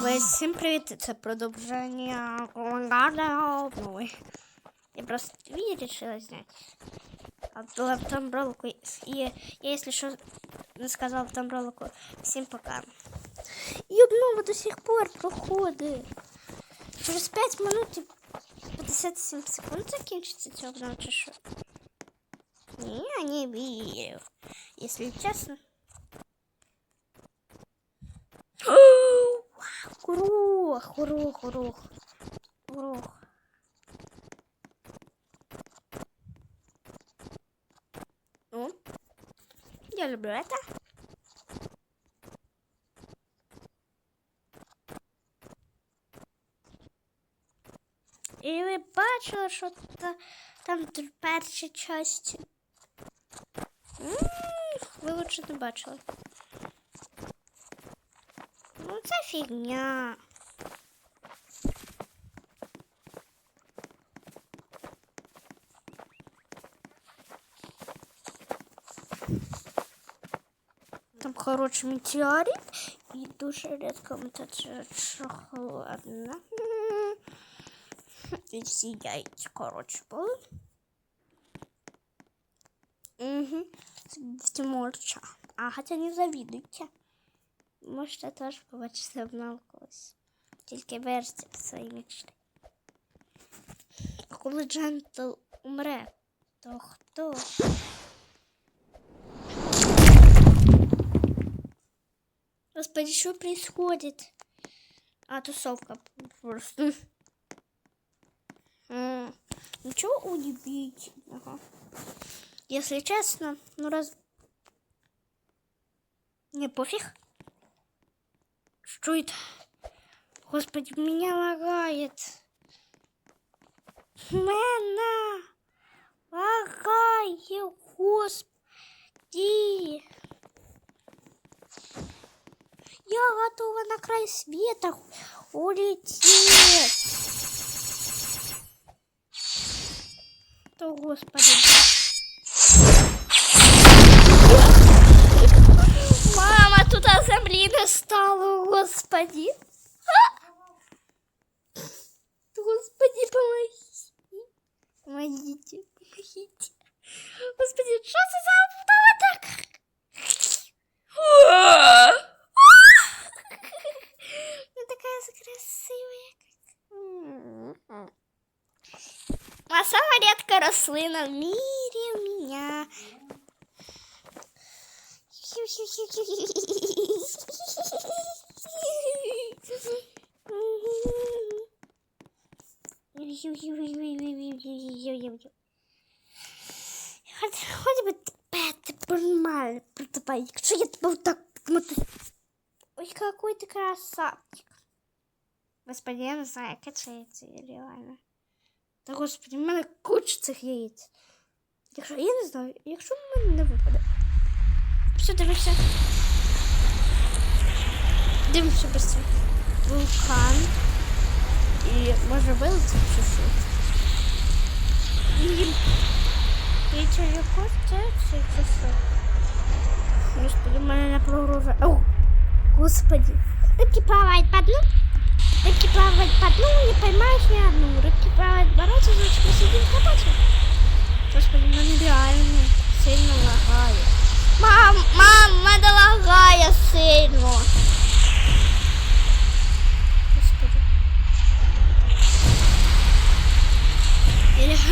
Ви всім привіт, це продовження Ковенгарда новий. Я просто видео решила снять. А то в том ролику, и я, если что, не сказал в том ролику, всем пока. І обнова до сих пор проходить. Через 5 минут і 57 секунд закінчиться ця обнова, чи що? Ні, я не вірю. Если честно. Горох, горох, горох. Горох. Ну, я люблю это. І ви бачили, що та, там перші часті. Ви лучше не бачили. Ну, це фігня. Там хороший метеорит і дуже рідко це шоколадна. І всі яйця, коротше, були. Угу. В Тимурча. А хоча не завідуйте. Можете теж побачити обнову колись. Тільки версія своїй мечти. А коли Джентл умре, то хто? Господи, что происходит? А, тусовка просто. М, Ничего удивительного. Если честно, ну раз... Не пофиг. Что это? Господи, меня лагает. Мена! Лагает, господи! Я готова на край света улететь. То, господи. Господи. А! Господи, помоги. Помогите, помогите. Господи, что это за автомат Ну такая красивая. А самая редкая рослина в мире у меня. Хоч, би тебе, нормально притупай. Якщо я тебе так моту... Ой, какой ты красавчик. Господи, я не знаю, це яйце реально. Та господи, в мене куча цих яєць. Якщо я не знаю, якщо в мене не випаде. Все, дивишся. Дивимося без цього. Вулкан. І може вилетить чи що. І... І це якось це, це, це що? Господи, в мене не прогружає. О, господи. Рыбки плавают по дну. Рыбки плавают по дну, не поймаешь ни одну. Рыбки плавают бороться, значит мы сидим копаться. Господи, мене реально сильно лагає. Мам, мам, мене лагає сильно.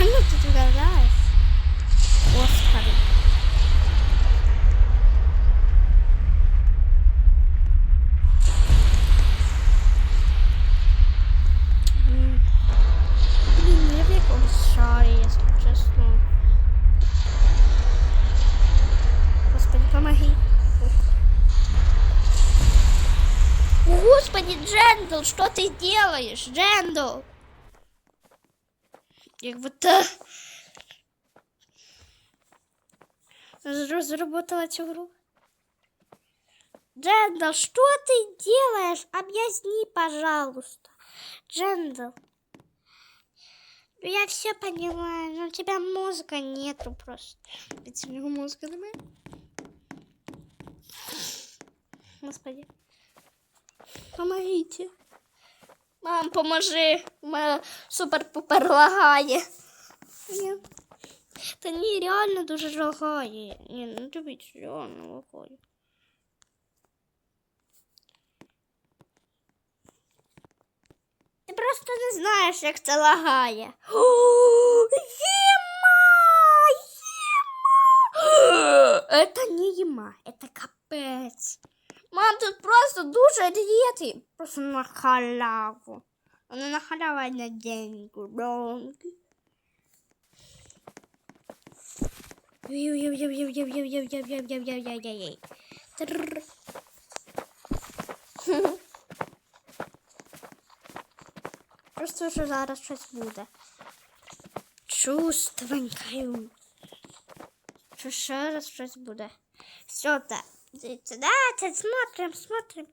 реально тут лагаєш? Господи. М. Блін, ну я в якомусь шарі, якщо чесно. Господи, помоги. Господи, Джендл, что ты делаешь, Джендл? Як будто разработала эту игру. Джендл, что ты делаешь? Объясни, пожалуйста. Джендл. Ну, Я все понимаю, но у тебя мозга нету просто. Ведь у него мозга немає. Господи. Помогите. Мам, поможи. Мене супер-пупер лагає. Та ні, реально дуже лагає. Ні, ну дивіться, реально лагає. Ти просто не знаєш, як це лагає. Єма! Єма! Это не єма, это капець. Мам, тут просто дуже дієти. Просто на халяву. Вона на халяву на день. Просто що зараз щось буде. Чувствую. Що ще раз щось буде. Все так. Дивіться, да, це смотрим, смотрим.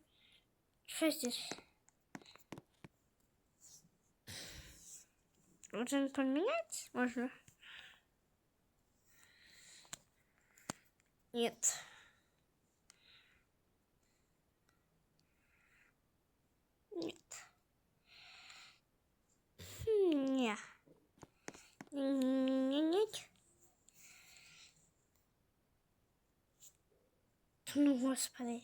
Що здесь? Можно поменять? Можно? Нет. Nossa, parei.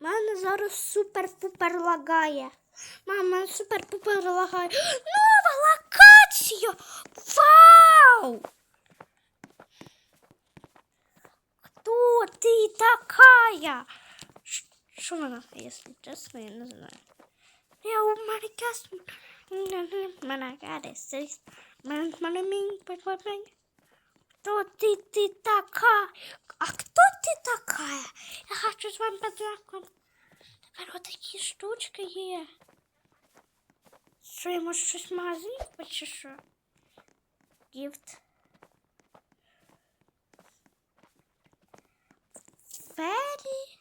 Mano, Zoro super puper lagaia. Mama, super puper lagaia. Nova lacatia! Uau! Кто ты такая? Что она, если честно, я не знаю. Я у Марикас. Манагадес. Манамин. Манамин. Кто ты, ты такая? А кто ты такая? Я хочу с вами познакомиться. Тепер вот такі штучки є. Що я можу щось в магазині купити чи що? Гіфт. Фері.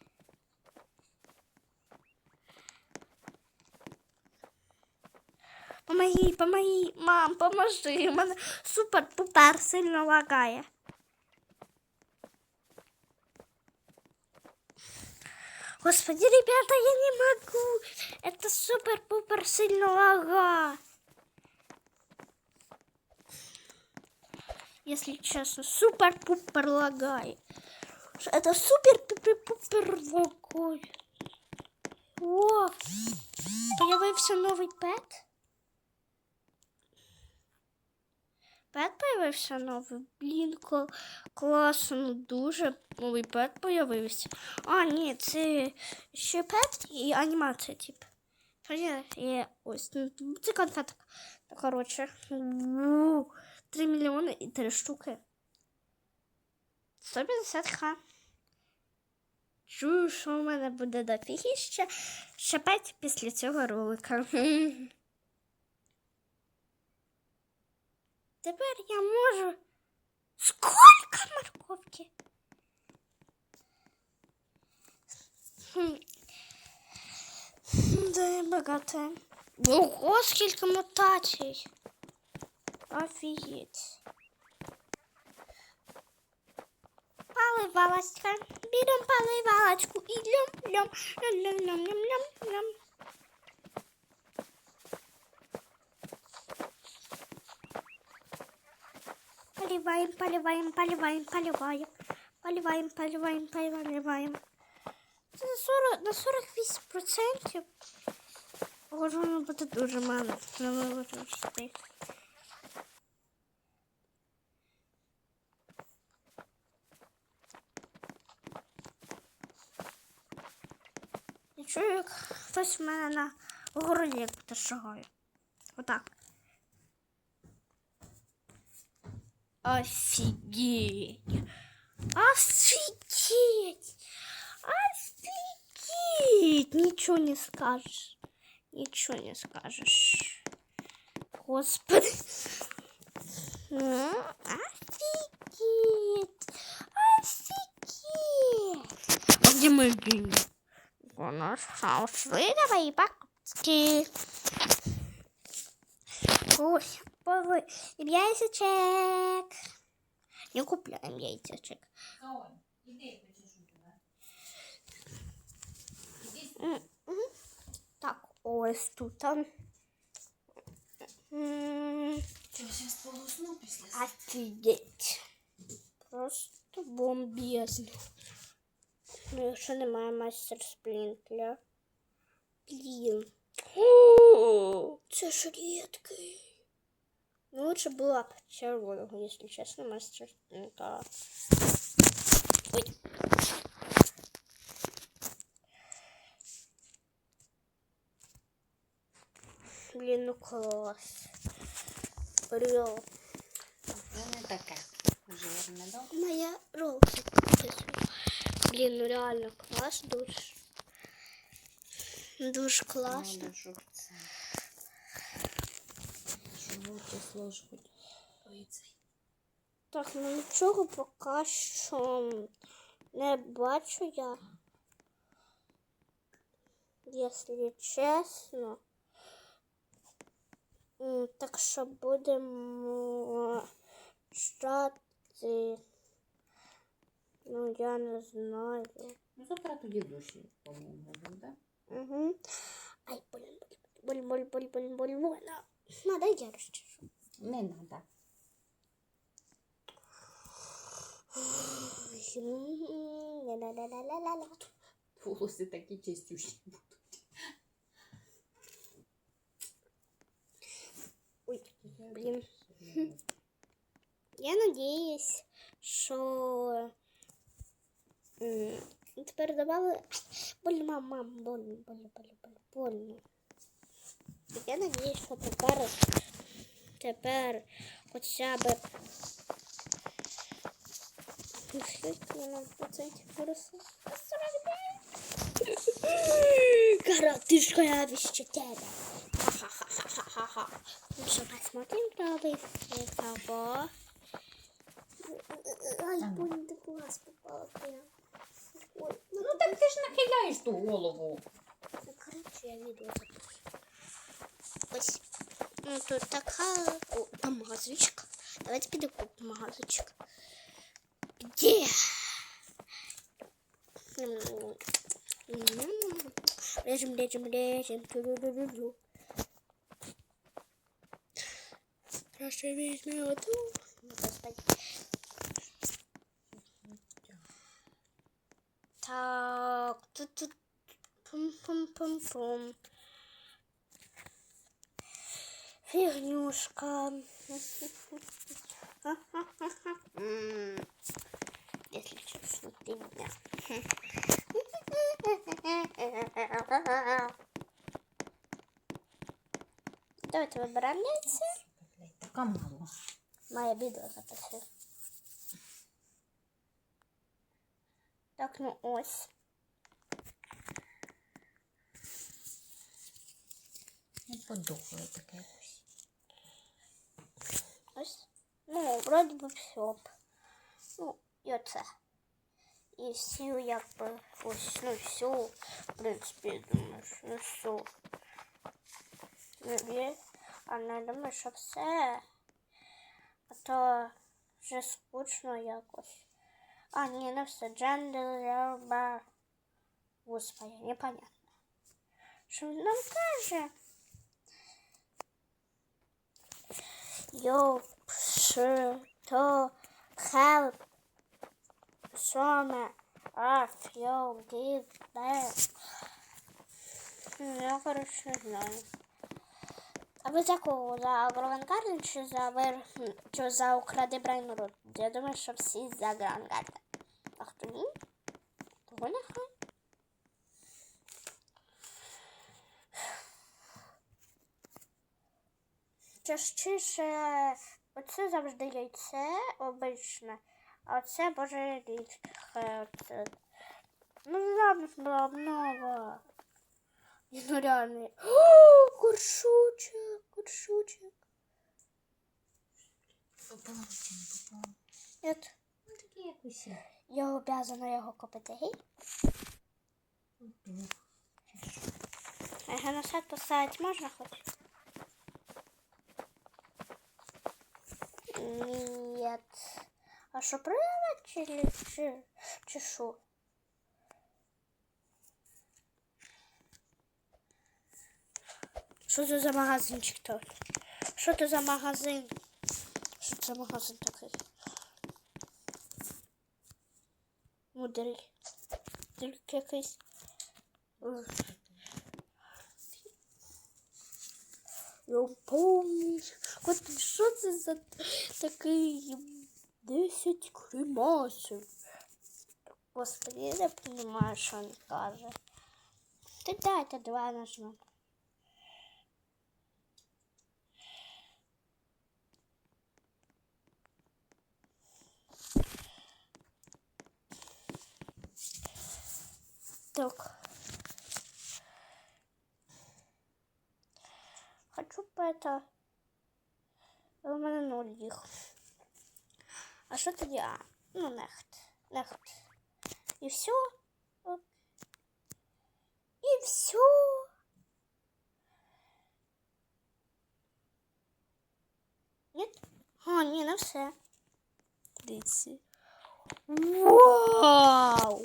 Помоги, помоги, мам, поможи. Мене супер-пупер сильно лагає. Господи, ребята, я не могу. Это супер-пупер сильно лага. Если честно, супер-пупер лагает. Это супер-пупер лагает. О, появився новий пет. Пет появився новий. Блін, кл- класно, ну дуже новий пет появився. А, ні, це ще пет і анімація, тип. Є ось. ну, Це конфетка. Ну, Коротше. 3 мільйони і 3 штуки. 150к. Чую, що в мене буде дофігіще. Ще 5 після цього ролика. Тепер я можу. Сколько морковки? Хм. Да, я багатая. Ого, скільки мутацій. Офігеть. Поливалочка. Берем поливалочку и лем, лем, лем, лем, лем, лем, лем, Поливаем, поливаем, поливаем, поливаем. Поливаем, поливаем, поливаем. На 40, на 48%. Може, воно буде дуже мало. Не можу встиг. Я чую, як хтось в мене на городі як шагає. Отак. Офигеть! Офигеть! Офигеть! Ничего не скажешь. Ничего не скажешь. Господи. Офигеть! Офигеть! Где мои деньги? У нас ушли давай покупки. Ой, покупаю яйцечек. Не купляем яйцечек. Так, ой, тут. Что, сейчас полусну. Просто бомбезно. Ну, якщо немає мастер сплінтля. Блін. Це ж рідкий. Ну, лучше була б червоного, якщо чесно, майстер сплінтля. Ой. Блін, ну клас. Реал. Це не таке жирне, да? Моя ролка підписана. Блін, ну реально клас, дуже. Дуже класно. Надо, щоб це. Щоб Число ж хоч. Так, ну нічого поки що не бачу я. Якщо чесно. Так що будемо ждати. Ну, я не знаю. Ну, завтра тоді душі, по-моєму, да? Угу. Ай, блин, боль, боль, боль, боль, боль, боль. Надо я расчешу. Не надо. Волоси такі чистющі будуть. Ой, блин. Я надеюсь, що м, тепер давали боль, мам, мам, больно, больно, больно, больно, больно. Я надіюсь, що тепер, тепер хоча б Ну, скільки нам процентів виросло? 45. Коротышка, я вещу тебя. Ха-ха-ха-ха-ха-ха. Ну что, посмотрим правый кого. Ай, Ага. больно, ты глаз попала прям. Ой, ну, Ну так ти ж нахиляєш ту голову. ну, короче, я видео Ну, тут така о, помазочка. Давайте піду купимо помазочку. Где? Режем, режем, режем. Ту-ду-ду-ду-ду. Прошу. Так, тут тут пум-пум-пум-пум. Фигнюшка. М, Если честно, ты меня. Давайте вибираємо яйця. Блядь, Така мало. Моє відео записую. Так, ну ось. Не подохло таке якось. Ось. Ну, вроді би все. Ну, і оце. І всю, якби, ось, ну, всю, в принципі, думаєш, ну, всю. Ну, є. А не думаю, що все. А то вже скучно якось. А, ні, не все. Джендер, Рерба. Господи, непонятно. Що він нам каже? Йоу, ш, то, help, some, off, йоу. Ну, Я, короче, не знаю. А ви за кого? За Агрогангарден чи за Вер... чи за Укради Брайнрод? Я думаю, що всі за Агрогангарден. А хто ні? Того нехай. Частіше оце завжди яйце обичне, а це боже. Оце. Ну, зараз була обнова. Ну реально. О, куршучок, куршучок. Попало попало? Нет, Ну таке якось. є. я обязана його купити. Гей. Подох. А його на сайт поставити можна хоч? Нет. А що привет чи, чи, чи що? За магазинчик тут? Що це за магазин? Що це за магазин такий? Модель. Тільки якийсь. Я помню. От що це за такий 10 кремасів? Господи, я не розумію, що він каже. Ти дайте два нажмемо. Так. Хочу бы это... У мене нуль їх. А що тоді? А, ну, нехт. Нехт. І все? От. І все. Ні? А, ні, не все. Дивіться. Вау!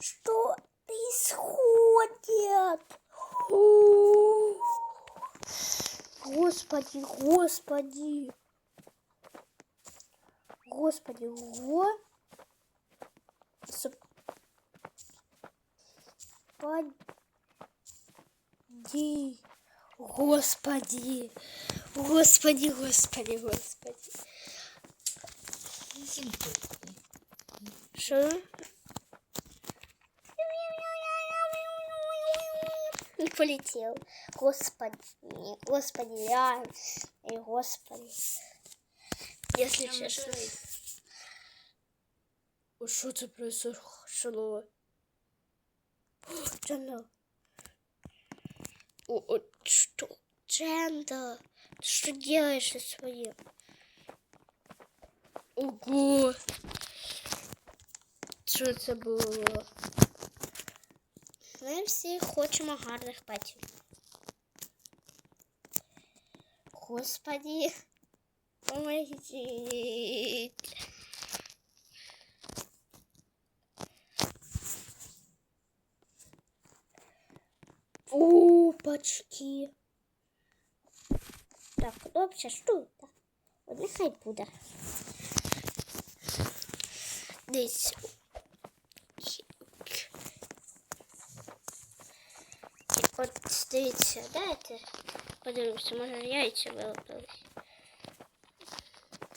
Что происходит? О, Господи, господи. Господи, го. Господи. Господи. Господи, господи, господи. Что? Не полетел. Господи, господи, я, и господи. Если честно. Что это произошло? Джендал. О, о, что? Джендал, ты что делаешь со своим? Ого! Що це було? Ми всі хочемо гарних патів. Господи, помогіть. Так, добре, що? Так. От нехай буде. Десь. От дивіться, дайте. Подивимося, може яйця вилупились.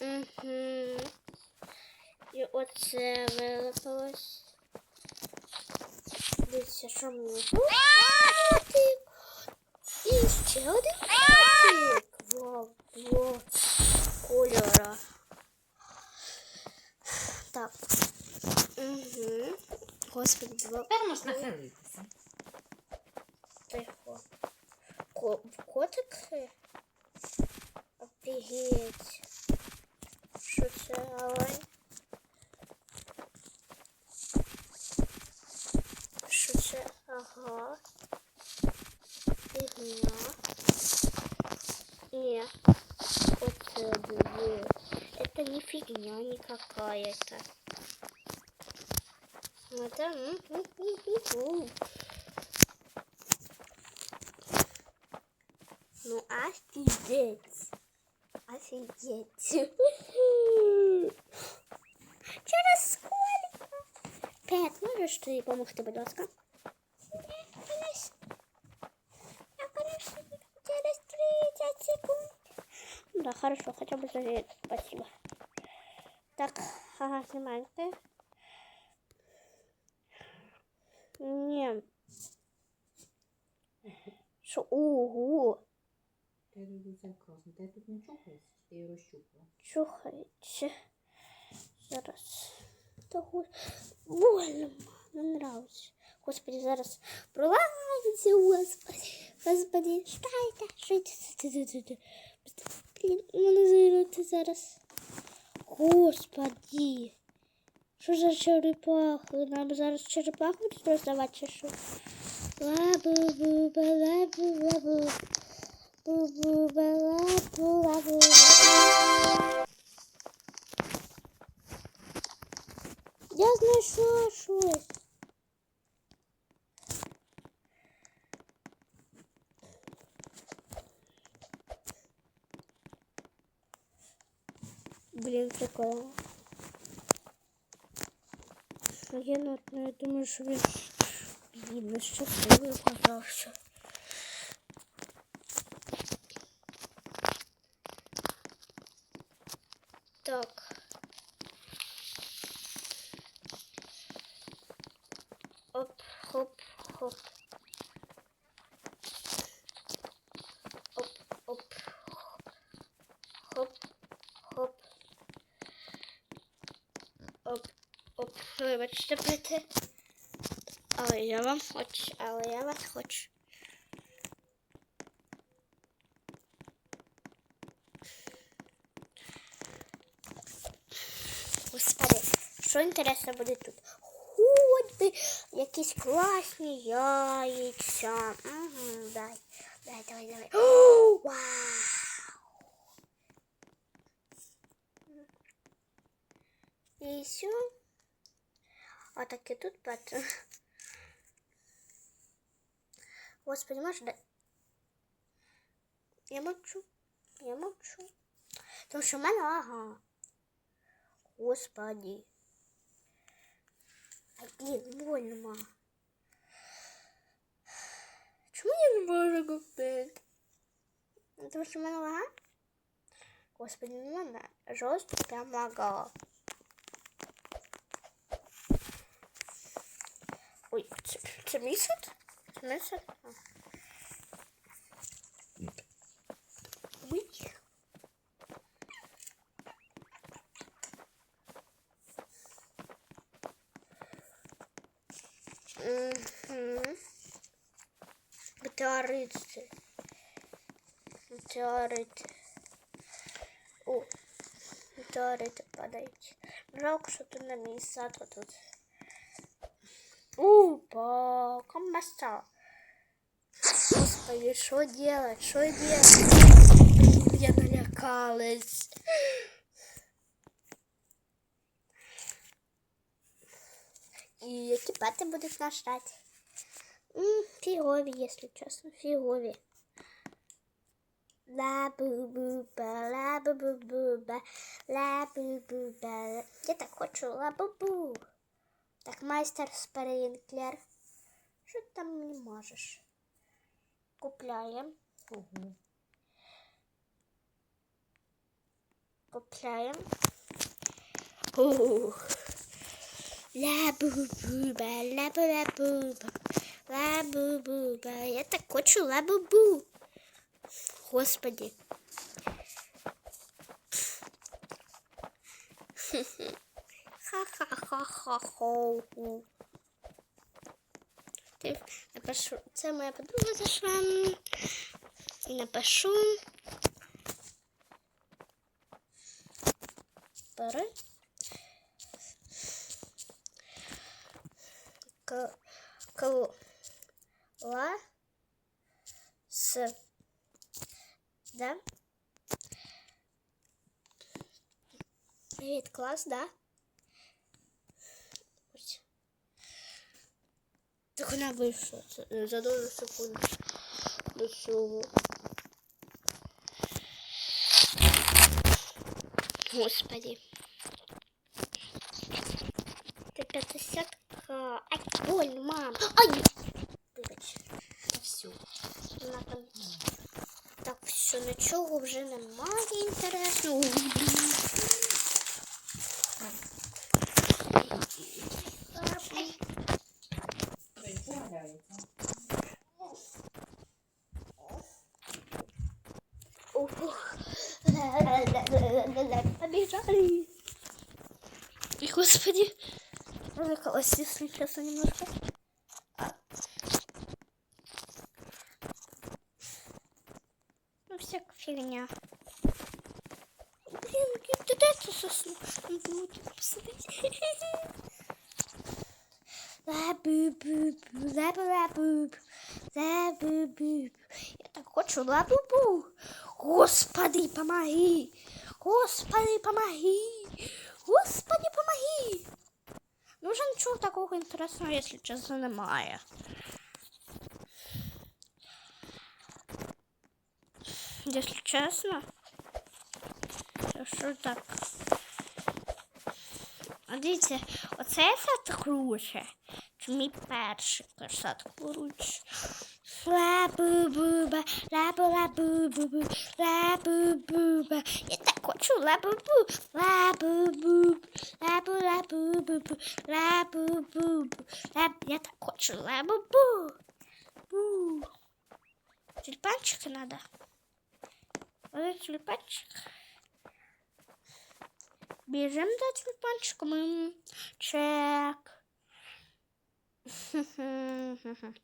Угу. І оце вилупилось. Дивіться, що мені. Котик! І ще один Можна хилитися. Ну, офигеть. Офигеть. Через сколько? Пять, можешь ты помогти, будь ласка? Я, конечно, через 30 секунд. Да, хорошо, хотя бы за это спасибо. Так, ага, снимаем ты. Не. Шо, ого Ти дивиться класно. Ти тут не чухаєшся, ти її розчухала. Чухайте. Зараз. Та го- больно, не нравится. Господи, зараз проламиться, господи. Господи, штайте, штайте. Блін, мене зайняти зараз. Господи. Що за черепахи? Нам зараз черепаху будуть роздавати чи що? Ла-бу-бу-ба-ла-бу-ла-бу. Я знаю что щось. Блин, такое. Я, я думаю, що він бідно щасливий показався. Хоп. Оп, оп, хоп, хоп. Оп, оп. Вибачте, пити. Але я вам хочу, але я вас хочу. Господи, що інтересно буде тут? Хоть би якісь класні яйця. Угу, дай. Дай, давай, давай. О, вау! І все. А так і тут бачу. Господи, може дай. Я мовчу. Я мовчу. Тому що в мене ага. Господи. Ай, блін, больно. Чому я не можу купити? Тому що в мене лага? Господи, ну мене жорстко прям лагало. Ой, це, це мій сет? Це мій сет? А. Ой. Угу. Метеорити. Метеорити. О, метеорити падають. Жалко, що тут на мій сад тут. Опа, комбаса. Господи, что делать, что делать? Блин, Я налякалась. І які пати будуть нас ждать? М, Фігові, якщо чесно, фігові. Ла-бу-бу-ба, ла-бу-бу-бу-ба, ла-бу-бу-ба. Я так хочу ла-бу-бу. Так, майстер Спринклер. Що ти там не можеш? Купляємо. Угу. Купляємо. Ух. Ла-бу-бу-ба, ла-бу-ла-бу-ба, ла-бу-бу-ба. Я так хочу ла-бу-бу. Господи. Ха-ха-ха-ха-хо. Ти напишу. Це моя подруга зайшла. І напишу. Бери. К. К. Ла. С. Да? Привет, класс, да? Так вона вийшла це- за долю секунди до цього. Господи. Ти 50 к... Ай, больно, мам. Ай! Честно, немножко. Ну, всякая фигня. Блин, ты это сосну. Ла-бу-бу-бу, ла-бу-ла-бу, ла-бу-бу. Я так хочу ла-бу-бу. Господи, помоги. Господи, помоги. Господи, помоги. Ну, вже нічого такого інтересного, якщо чесно, немає. Якщо чесно, то що так? А дивіться, оцей сад круче. Чи мій перший сад круче. Ла-бу-бу-ба, ла-бу-ла-бу-бу-бу, ла-бу-бу-ба. Я так хочу ла-бу-бу, ла-бу-бу, ла-бу-ла-бу-бу-бу, ла-бу-бу-бу. Ла- Я так хочу ла-бу-бу. Бу. Тюльпанчика надо. Вот тюльпанчик. Бежим за тюльпанчиком. Чек.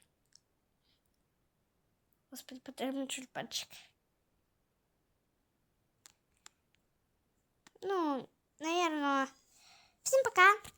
Господи, потрібен тюльпанчик. Ну, наверное. Всем пока.